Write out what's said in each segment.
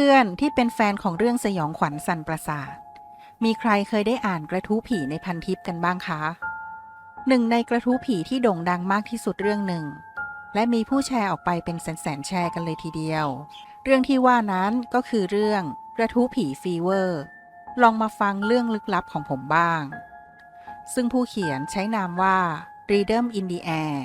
เพื่อนๆ ที่เป็นแฟนของเรื่องสยองขวัญสันประสาทมีใครเคยได้อ่านกระทู้ผีในพันทิปกันบ้างคะ หนึ่งในกระทู้ผีที่โด่งดังมากที่สุดเรื่องหนึ่ง และมีผู้แชร์ออกไปเป็นแสนๆแชร์กันเลยทีเดียว เรื่องที่ว่านั้นก็คือเรื่องกระทู้ผีฟีเวอร์ ลองมาฟังเรื่องลึกลับของผมบ้าง ซึ่งผู้เขียนใช้นามว่า r e d o m in the Air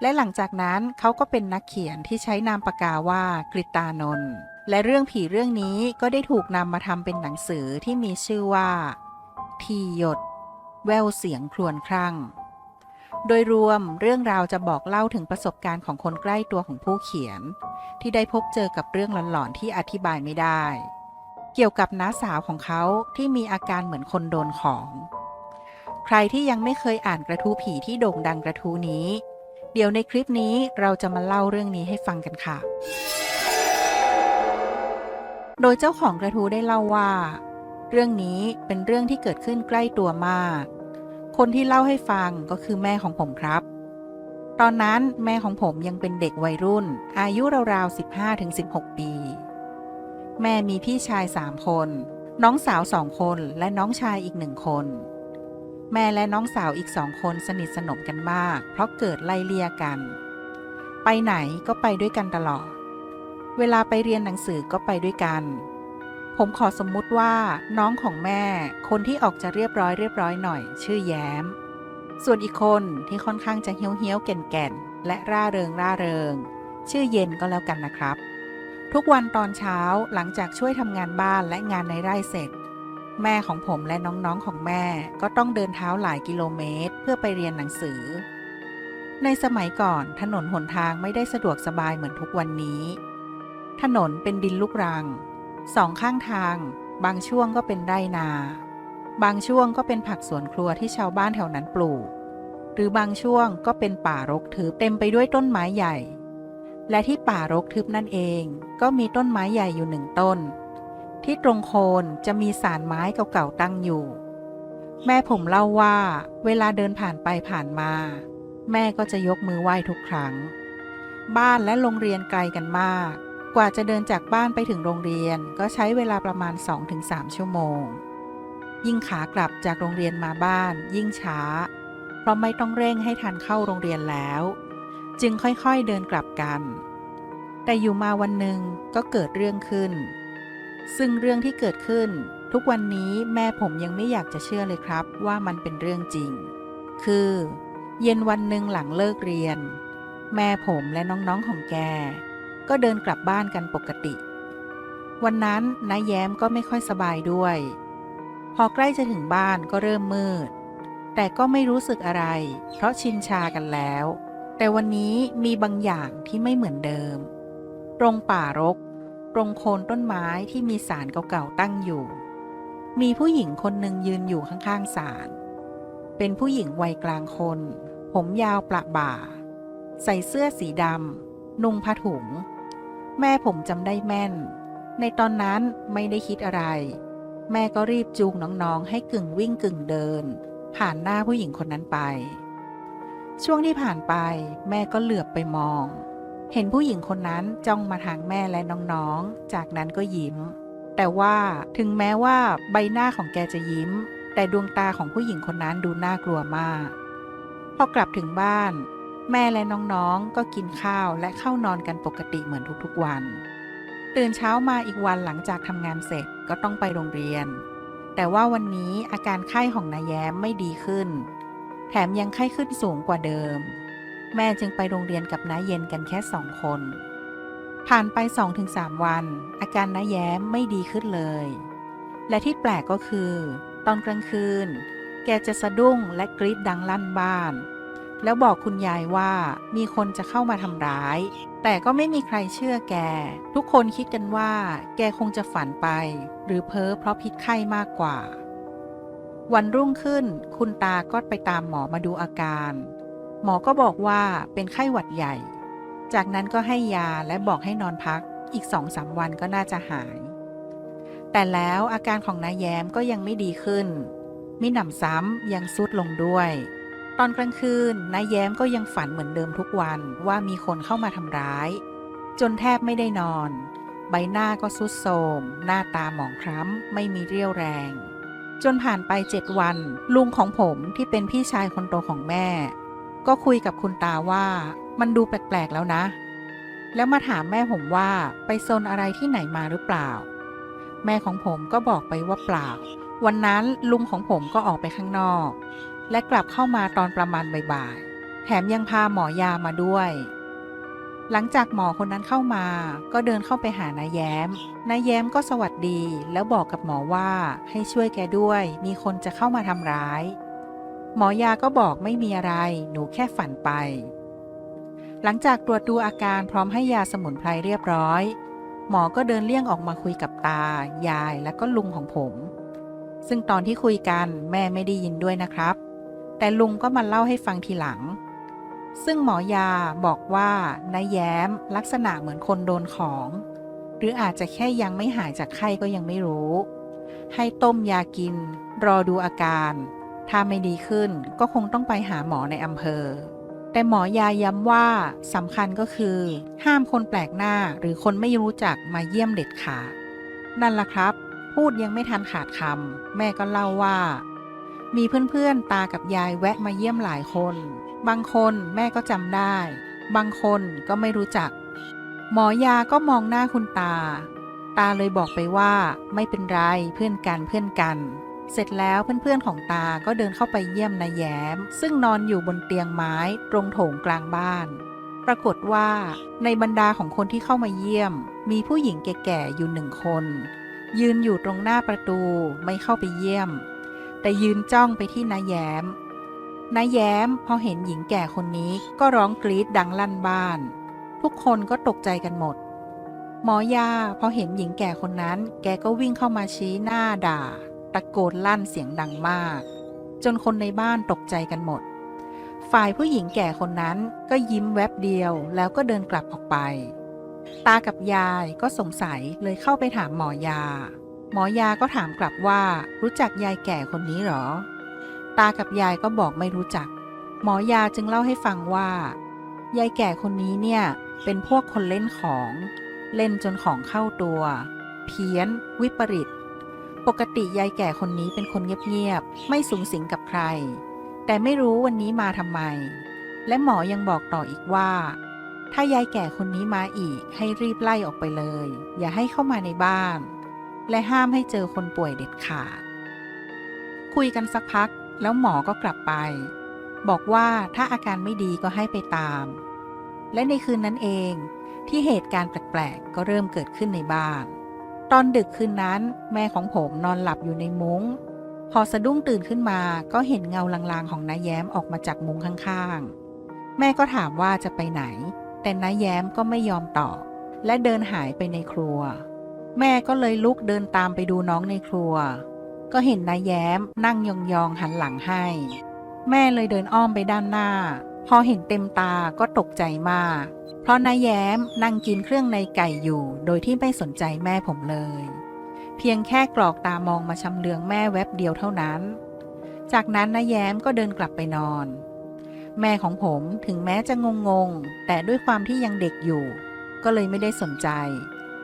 และหลังจากนั้นเขาก็เป็นนักเขียนที่ใช้นามปากกาว่ากฤตานนท์ และเรื่องผีเรื่องนี้ก็ได้ถูกนำมาทำเป็นหนังสือที่มีชื่อว่า ทีหยด แววเสียงครวญครั่ง โดยรวมเรื่องราวจะบอกเล่าถึงประสบการณ์ของคนใกล้ตัวของผู้เขียน ที่ได้พบเจอกับเรื่องหลอนๆที่อธิบายไม่ได้ เกี่ยวกับน้าสาวของเขาที่มีอาการเหมือนคนโดนของ ใครที่ยังไม่เคยอ่านกระทู้ผีที่โด่งดังกระทู้นี้ เดี๋ยวในคลิปนี้เราจะมาเล่าเรื่องนี้ให้ฟังกันค่ะ โดยเจ้าของกระทู้ได้เล่าว่า เรื่องนี้เป็นเรื่องที่เกิดขึ้นใกล้ตัวมาก คนที่เล่าให้ฟังก็คือแม่ของผมครับ ตอนนั้นแม่ของผมยังเป็นเด็กวัยรุ่น อายุราวๆ 15-16 ปี แม่มีพี่ชายสามคน น้องสาวสองคนและน้องชายอีกหนึ่งคน แม่และน้องสาวอีกสองคนสนิทสนมกันมาก เพราะเกิดไล่เลี่ยกัน ไปไหนก็ไปด้วยกันตลอด เวลาไปเรียนหนังสือก็ไปด้วยกัน ผมขอสมมุติว่าน้องของแม่ คนที่ออกจะเรียบร้อยเรียบร้อยหน่อย ชื่อแย้ม ส่วนอีกคนที่ค่อนข้างจะเฮี้ยวเฮี้ยวแก่นแก่นและร่าเริงร่าเริง ชื่อเย็นก็แล้วกันนะครับ ทุกวันตอนเช้าหลังจากช่วยทำงานบ้านและงานในไร่เสร็จ แม่ของผมและน้องๆของแม่ก็ต้องเดินเท้าหลายกิโลเมตร เพื่อไปเรียนหนังสือ ในสมัยก่อนถนนหนทางไม่ได้สะดวกสบายเหมือนทุกวันนี้ ถนนเป็นดินลูกรัง สองข้างทาง บางช่วงก็เป็นไร่นา บางช่วงก็เป็นผักสวนครัวที่ชาวบ้านแถวนั้นปลูก หรือบางช่วงก็เป็นป่ารกทึบเต็มไปด้วยต้นไม้ใหญ่ และที่ป่ารกทึบนั่นเอง ก็มีต้นไม้ใหญ่อยู่หนึ่งต้น ที่ตรงโคนจะมีสารไม้เก่าๆตั้งอยู่ แม่ผมเล่าว่า เวลาเดินผ่านไปผ่านมา แม่ก็จะยกมือไหว้ทุกครั้ง บ้านและโรงเรียนไกลกันมาก กว่าจะเดินจากบ้านไปถึงโรงเรียนก็ใช้เวลาประมาณ 2-3 ชั่วโมง ยิ่งขากลับจากโรงเรียนมาบ้าน ยิ่งช้า เพราะไม่ต้องเร่งให้ทันเข้าโรงเรียนแล้ว จึงค่อยๆเดินกลับกัน แต่อยู่มาวันหนึ่งก็เกิดเรื่องขึ้น ซึ่งเรื่องที่เกิดขึ้น ทุกวันนี้แม่ผมยังไม่อยากจะเชื่อเลยครับว่ามันเป็นเรื่องจริง คือ เย็นวันหนึ่งหลังเลิกเรียน แม่ผมและน้องๆของแก ก็เดินกลับบ้านกันปกติ วันนั้นน้าแย้มก็ไม่ค่อยสบายด้วย พอใกล้จะถึงบ้านก็เริ่มมืด แต่ก็ไม่รู้สึกอะไร เพราะชินชากันแล้ว แต่วันนี้มีบางอย่างที่ไม่เหมือนเดิม ตรงป่ารก ตรงโคนต้นไม้ที่มีสารเก่าๆตั้งอยู่ มีผู้หญิงคนหนึ่งยืนอยู่ข้างๆศาลเป็นผู้หญิงวัยกลางคน ผมยาวประบ่า ใส่เสื้อสีดำ นุ่งผ้าถุง แม่ผมจำได้แม่น ในตอนนั้นไม่ได้คิดอะไร แม่ก็รีบจูงน้องๆ ให้กึ่งวิ่งกึ่งเดิน ผ่านหน้าผู้หญิงคนนั้นไป ช่วงที่ผ่านไป แม่ก็เหลือบไปมอง เห็นผู้หญิงคนนั้นจ้องมาทางแม่และน้องๆ จากนั้นก็ยิ้ม แต่ว่าถึงแม้ว่าใบหน้าของแกจะยิ้ม แต่ดวงตาของผู้หญิงคนนั้นดูน่ากลัวมาก พอกลับถึงบ้าน แม่และน้องๆ ก็กินข้าวและเข้านอนกันปกติเหมือนทุกๆวัน ตื่นเช้ามาอีกวันหลังจากทำงานเสร็จก็ต้องไปโรงเรียน แต่ว่าวันนี้อาการไข้ของนายแย้มไม่ดีขึ้น แถมยังไข้ขึ้นสูงกว่าเดิม แม่จึงไปโรงเรียนกับน้าเย็นกันแค่สองคน ผ่านไป 2-3 วัน อาการน้าแย้มไม่ดีขึ้นเลย และที่แปลกก็คือ ตอนกลางคืน แกจะสะดุ้งและกรีดดังลั่นบ้าน แล้วบอกคุณยายว่ามีคนจะเข้ามาทำร้าย แต่ก็ไม่มีใครเชื่อแก ทุกคนคิดกันว่า แกคงจะฝันไป หรือเพ้อเพราะพิษไข้มากกว่า วันรุ่งขึ้น คุณตาก็ไปตามหมอมาดูอาการ หมอก็บอกว่าเป็นไข้หวัดใหญ่ จากนั้นก็ให้ยาและบอกให้นอนพักอีกสองสามวันก็น่าจะหาย แต่แล้วอาการของนายแย้มก็ยังไม่ดีขึ้นมิหนำซ้ำยังซุดลงด้วย ตอนกลางคืนนายแย้มก็ยังฝันเหมือนเดิมทุกวันว่ามีคนเข้ามาทำร้าย จนแทบไม่ได้นอน ใบหน้าก็สุดโทมหน้าตาหมองคล้ำไม่มีเรี่ยวแรง จนผ่านไปเจ็ดวัน ลุงของผมที่เป็นพี่ชายคนโตของแม่ ก็คุยกับคุณตาว่ามันดูแปลกๆแล้วนะ แล้วมาถามแม่ผมว่าไปโซนอะไรที่ไหนมาหรือเปล่า แม่ของผมก็บอกไปว่าเปล่า วันนั้นลุงของผมก็ออกไปข้างนอก และกลับเข้ามาตอนประมาณบ่ายๆ แถมยังพาหมอยามาด้วย หลังจากหมอคนนั้นเข้ามา ก็เดินเข้าไปหานายแย้ม นายแย้มก็สวัสดี แล้วบอกกับหมอว่าให้ช่วยแกด้วย มีคนจะเข้ามาทำร้าย หมอยาก็บอกไม่มีอะไร หนูแค่ฝันไป หลังจากตรวจดูอาการพร้อมให้ยาสมุนไพรเรียบร้อย หมอก็เดินเลี่ยงออกมาคุยกับตา ยายและก็ลุงของผม ซึ่งตอนที่คุยกันแม่ไม่ได้ยินด้วยนะครับ แต่ลุงก็มาเล่าให้ฟังทีหลัง ซึ่งหมอยาบอกว่านายแย้มลักษณะเหมือนคนโดนของ หรืออาจจะแค่ยังไม่หายจากไข้ก็ยังไม่รู้ ให้ต้มยากิน รอดูอาการ ถ้าไม่ดีขึ้นก็คงต้องไปหาหมอในอำเภอ แต่หมอยาย้ำว่าสำคัญก็คือ ห้ามคนแปลกหน้าหรือคนไม่รู้จักมาเยี่ยมเด็ดขาดนั่นล่ะครับ พูดยังไม่ทันขาดคำแม่ก็เล่าว่า มีเพื่อนๆ ตากับยายแวะมาเยี่ยมหลายคน บางคนแม่ก็จำได้ บางคนก็ไม่รู้จัก หมอยาก็มองหน้าคุณตา ตาเลยบอกไปว่าไม่เป็นไรเพื่อนกันเพื่อนกัน เสร็จแล้วเพื่อนๆของตาก็เดินเข้าไปเยี่ยมนายแย้ม ซึ่งนอนอยู่บนเตียงไม้ตรงโถงกลางบ้าน ปรากฏว่าในบรรดาของคนที่เข้ามาเยี่ยม มีผู้หญิงแก่ๆอยู่หนึ่งคน ยืนอยู่ตรงหน้าประตูไม่เข้าไปเยี่ยม แต่ยืนจ้องไปที่นายแย้มนายแย้มพอเห็นหญิงแก่คนนี้ก็ร้องกรีดดังลั่นบ้าน ทุกคนก็ตกใจกันหมด หมอยาพอเห็นหญิงแก่คนนั้น แกก็วิ่งเข้ามาชี้หน้าด่า ตะโกนลั่นเสียงดังมาก จนคนในบ้านตกใจกันหมด ฝ่ายผู้หญิงแก่คนนั้นก็ยิ้มแวบเดียวแล้วก็เดินกลับออกไป ตากับยายก็สงสัยเลยเข้าไปถามหมอยา หมอยาก็ถามกลับว่ารู้จักยายแก่คนนี้หรอ ตากับยายก็บอกไม่รู้จัก หมอยาจึงเล่าให้ฟังว่า ยายแก่คนนี้เนี่ยเป็นพวกคนเล่นของ เล่นจนของเข้าตัว เพี้ยน วิปริต ปกติยายแก่คนนี้เป็นคนเงียบๆ ไม่สูงสิงกับใคร แต่ไม่รู้วันนี้มาทำไม และหมอยังบอกต่ออีกว่า ถ้ายายแก่คนนี้มาอีกให้รีบไล่ออกไปเลย อย่าให้เข้ามาในบ้าน และห้ามให้เจอคนป่วยเด็ดขาด คุยกันสักพักแล้วหมอก็กลับไป บอกว่าถ้าอาการไม่ดีก็ให้ไปตาม และในคืนนั้นเองที่เหตุการณ์แปลกๆก็เริ่มเกิดขึ้นในบ้าน ตอนดึกคืนนั้นแม่ของผมนอนหลับอยู่ในมุง้ง พอสะดุ้งตื่นขึ้นมาก็เห็นเงาลางๆ ของน้าแย้มออกมาจากมุ้งข้างๆ แม่ก็ถามว่าจะไปไหน แต่น้าแย้มก็ไม่ยอมตอบและเดินหายไปในครัว แม่ก็เลยลุกเดินตามไปดูน้องในครัว ก็เห็นนายแย้มนั่งยองๆหันหลังให้ แม่เลยเดินอ้อมไปด้านหน้า พอเห็นเต็มตาก็ตกใจมาก เพราะนายแย้มนั่งกินเครื่องในไก่อยู่ โดยที่ไม่สนใจแม่ผมเลย เพียงแค่กรอกตามองมาชำเลืองแม่แวบเดียวเท่านั้น จากนั้นนายแย้มก็เดินกลับไปนอน แม่ของผมถึงแม้จะงงๆแต่ด้วยความที่ยังเด็กอยู่ ก็เลยไม่ได้สนใจ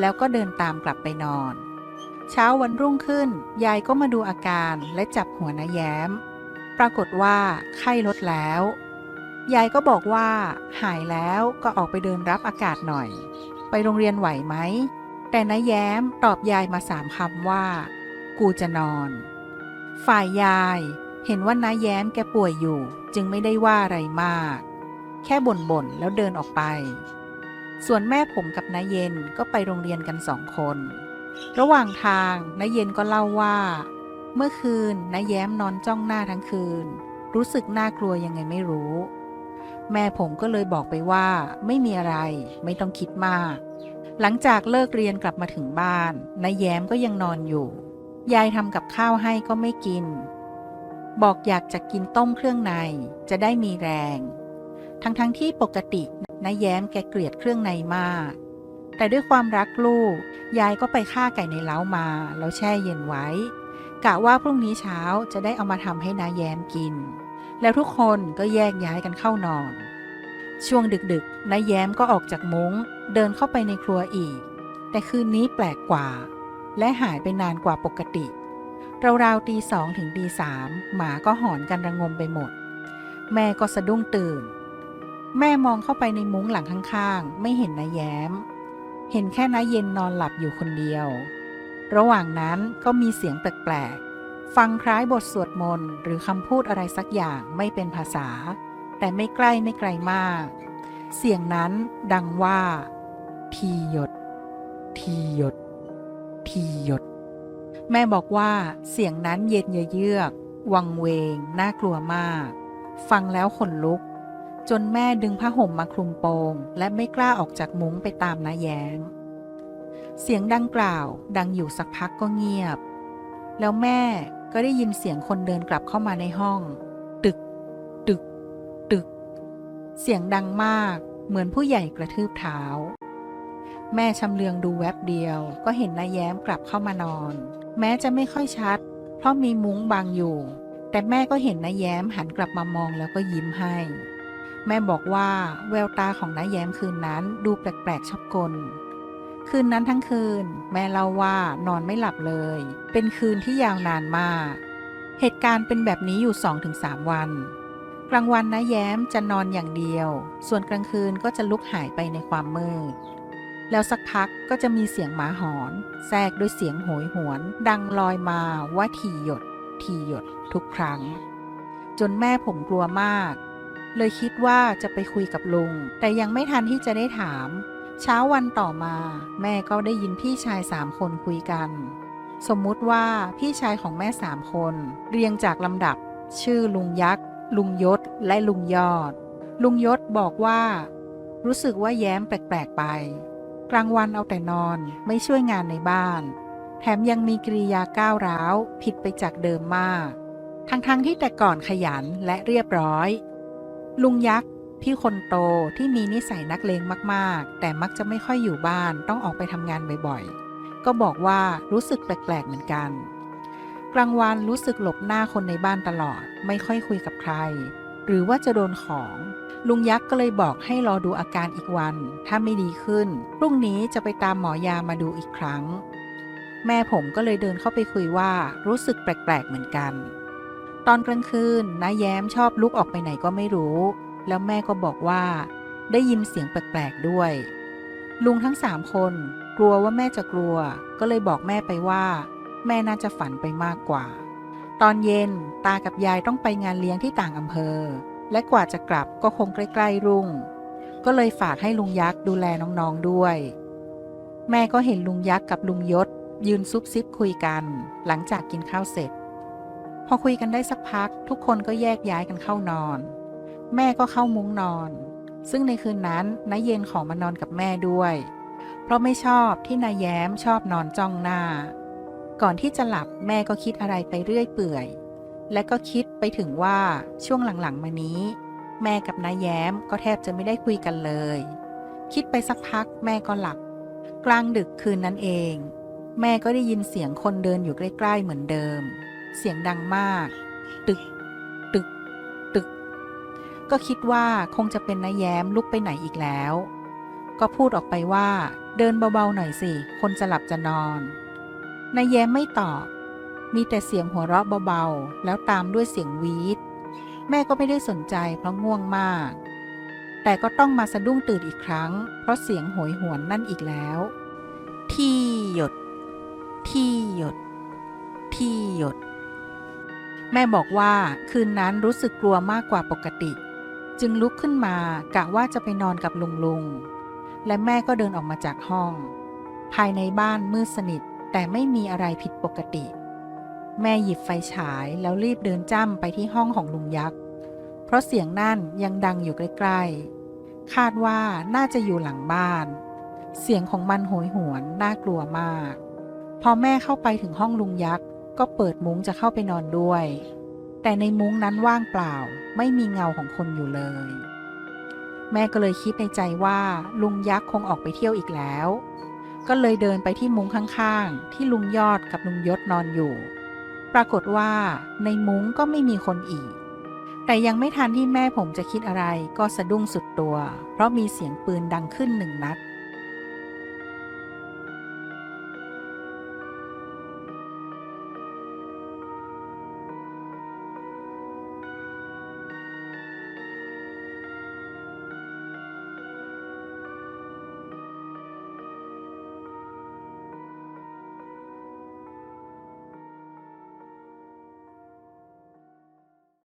แล้วก็เดินตามกลับไปนอน เช้าวันรุ่งขึ้น ยายก็มาดูอาการและจับหัวนาแย้ม ปรากฏว่าไข้ลดแล้ว ยายก็บอกว่าหายแล้วก็ออกไปเดินรับอากาศหน่อย ไปโรงเรียนไหวไหม แต่นาแย้มตอบยายมาสามคำว่า กูจะนอน ฝ่ายยายเห็นว่าน้าแย้มแกป่วยอยู่ จึงไม่ได้ว่าอะไรมาก แค่บ่นๆแล้วเดินออกไป ส่วนแม่ผมกับน้าเย็นก็ไปโรงเรียนกันสองคน ระหว่างทางน้าเย็นก็เล่าว่า เมื่อคืนน้าแย้มนอนจ้องหน้าทั้งคืน รู้สึกน่ากลัวยังไงไม่รู้ แม่ผมก็เลยบอกไปว่าไม่มีอะไร ไม่ต้องคิดมาก หลังจากเลิกเรียนกลับมาถึงบ้านน้าแย้มก็ยังนอนอยู่ ยายทำกับข้าวให้ก็ไม่กิน บอกอยากจะกินต้มเครื่องในจะได้มีแรง ทั้งๆทที่ปกติ น้าแย้มแกเกลียดเครื่องในมาก แต่ด้วยความรักลูก ยายก็ไปฆ่าไก่ในเล้ามา แล้วแช่เย็นไว้ กะว่าพรุ่งนี้เช้าจะได้เอามาทำให้น้าแย้มกิน แล้วทุกคนก็แยกย้ายกันเข้านอน ช่วงดึกๆน้าแย้มก็ออกจากมุง้ง เดินเข้าไปในครัวอีกแต่แต่คืนนี้แปลกกว่า และหายไปนานกว่าปกติราวๆตีสองถึงตีสามหมาก็หอนกันระงมไปหมด แม่ก็สะดุ้งตื่น แม่มองเข้าไปในมุ้งหลังข้างๆ ไม่เห็นนาแย้ม เห็นแค่นาเย็นนอนหลับอยู่คนเดียว ระหว่างนั้นก็มีเสียงแปลกๆ ฟังคล้ายบทสวดมนต์หรือคำพูดอะไรสักอย่างไม่เป็นภาษา แต่ไม่ใกล้ไม่ไกลมาก เสียงนั้นดังว่า ทีหยด ทีหยด ทีหยด แม่บอกว่าเสียงนั้นเย็นเยือก วังเวง น่ากลัวมาก ฟังแล้วขนลุก จนแม่ดึงผ้าห่มมาคลุมโปง และไม่กล้าออกจากมุ้งไปตามนาแย้มเสียงดังกล่าวดังอยู่สักพักก็เงียบ แล้วแม่ก็ได้ยินเสียงคนเดินกลับเข้ามาในห้อง ตึก ตึก ตึก เสียงดังมากเหมือนผู้ใหญ่กระทืบเท้า แม่ชำเลืองดูแวบเดียว ก็เห็นนายแย้มกลับเข้ามานอน แม้จะไม่ค่อยชัด เพราะมีมุ้งบังอยู่ แต่แม่ก็เห็นนายแย้มหันกลับมามองแล้วก็ยิ้มให้ แม่บอกว่าแววตาของน้าแย้มคืนนั้นดูแปลกๆชอบกล คืนนั้นทั้งคืน แม่เล่าว่านอนไม่หลับเลย เป็นคืนที่ยาวนานมาก เหตุการณ์เป็นแบบนี้อยู่ 2-3 วัน กลางวันนะแย้มจะนอนอย่างเดียว ส่วนกลางคืนก็จะลุกหายไปในความมืดแล้วสักพักก็จะมีเสียงหมาหอน แทรกด้วยเสียงโหยหวน ดังลอยมาว่าทีหยด ทีหยด ทุกครั้ง จนแม่ผมกลัวมาก เลยคิดว่าจะไปคุยกับลุง แต่ยังไม่ทันที่จะได้ถาม เช้าวันต่อมา แม่ก็ได้ยินพี่ชายสามคนคุยกัน สมมุติว่าพี่ชายของแม่สามคน เรียงจากลำดับ ชื่อลุงยักษ์ ลุงยศ และลุงยอด ลุงยศบอกว่า รู้สึกว่าแย้มแปลกๆไป กลางวันเอาแต่นอนไม่ช่วยงานในบ้าน แถมยังมีกิริยาก้าวร้าว ผิดไปจากเดิมมาก ทั้งๆทที่แต่ก่อนขยันและเรียบร้อย ลุงยักษ์พี่คนโตที่มีนิสัยนักเลงมากๆ แต่มักจะไม่ค่อยอยู่บ้านต้องออกไปทำงานบ่อยๆ ก็บอกว่ารู้สึกแปลกๆเหมือนกัน กลางวันรู้สึกหลบหน้าคนในบ้านตลอด ไม่ค่อยคุยกับใคร หรือว่าจะโดนของ ลุงยักษ์ก็เลยบอกให้รอดูอาการอีกวัน ถ้าไม่ดีขึ้นพรุ่งนี้จะไปตามหมอยามาดูอีกครั้ง แม่ผมก็เลยเดินเข้าไปคุยว่ารู้สึกแปลกๆเหมือนกัน ตอนกลางคืนน้าแย้มชอบลุกออกไปไหนก็ไม่รู้ แล้วแม่ก็บอกว่า ได้ยินเสียงแปลกๆด้วย ลุงทั้งสามคนกลัวว่าแม่จะกลัว ก็เลยบอกแม่ไปว่า แม่น่าจะฝันไปมากกว่า ตอนเย็นตากับยายต้องไปงานเลี้ยงที่ต่างอำเภอ และกว่าจะกลับก็คงใกล้ๆรุ่ง ก็เลยฝากให้ลุงยักษ์ดูแลน้องๆด้วย แม่ก็เห็นลุงยักษ์กับลุงยศ ยืนซุบซิบคุยกัน หลังจากกินข้าวเสร็จ พอคุยกันได้สักพัก ทุกคนก็แยกย้ายกันเข้านอน แม่ก็เข้ามุ้งนอน ซึ่งในคืนนั้นนายเย็นขอมานอนกับแม่ด้วย เพราะไม่ชอบที่นายแย้มชอบนอนจ้องหน้า ก่อนที่จะหลับแม่ก็คิดอะไรไปเรื่อยเปื่อย และก็คิดไปถึงว่าช่วงหลังๆมานี้ แม่กับนายแย้มก็แทบจะไม่ได้คุยกันเลย คิดไปสักพักแม่ก็หลับ กลางดึกคืนนั้นเอง แม่ก็ได้ยินเสียงคนเดินอยู่ใกล้ ๆ เหมือนเดิม เสียงดังมาก ตึก ตึก ตึก ก็คิดว่าคงจะเป็นนายแย้มลุกไปไหนอีกแล้ว ก็พูดออกไปว่า เดินเบาๆหน่อยสิ คนจะหลับจะนอนนายแย้มไม่ตอบ มีแต่เสียงหัวเราะเบาๆ แล้วตามด้วยเสียงวีดแม่ก็ไม่ได้สนใจเพราะง่วงมาก แต่ก็ต้องมาสะดุ้งตื่นอีกครั้ง เพราะเสียงโหยหวนนั่นอีกแล้ว ที่หยด ที่หยด ที่หยด แม่บอกว่าคืนนั้นรู้สึกกลัวมากกว่าปกติ จึงลุกขึ้นมากะว่าจะไปนอนกับลุงลุง และแม่ก็เดินออกมาจากห้อง ภายในบ้านมืดสนิทแต่ไม่มีอะไรผิดปกติ แม่หยิบไฟฉายแล้วรีบเดินจ้ำไปที่ห้องของลุงยักษ์ เพราะเสียงนั่นยังดังอยู่ใกล้ๆ คาดว่าน่าจะอยู่หลังบ้าน เสียงของมันโหยหวนน่ากลัวมาก พอแม่เข้าไปถึงห้องลุงยักษ์ ก็เปิดมุ้งจะเข้าไปนอนด้วย แต่ในมุ้งนั้นว่างเปล่า ไม่มีเงาของคนอยู่เลย แม่ก็เลยคิดในใจว่าลุงยักษ์คงออกไปเที่ยวอีกแล้ว ก็เลยเดินไปที่มุ้งข้างๆ ที่ลุงยอดกับลุงยศนอนอยู่ ปรากฏว่าในมุ้งก็ไม่มีคนอีก แต่ยังไม่ทันที่แม่ผมจะคิดอะไรก็สะดุ้งสุดตัว เพราะมีเสียงปืนดังขึ้นหนึ่งนัด